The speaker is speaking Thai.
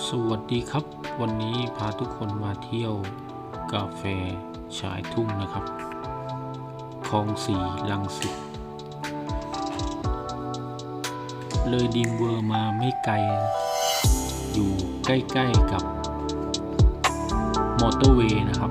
สวัสดีครับ วันนี้พาทุกคนมาเที่ยวกาแฟชายทุ่งนะครับคลองสีลังสิตเลยดีมเวอร์มาไม่ไกล อยู่ใกล้ ๆ กับ มอเตอร์เวย์นะครับ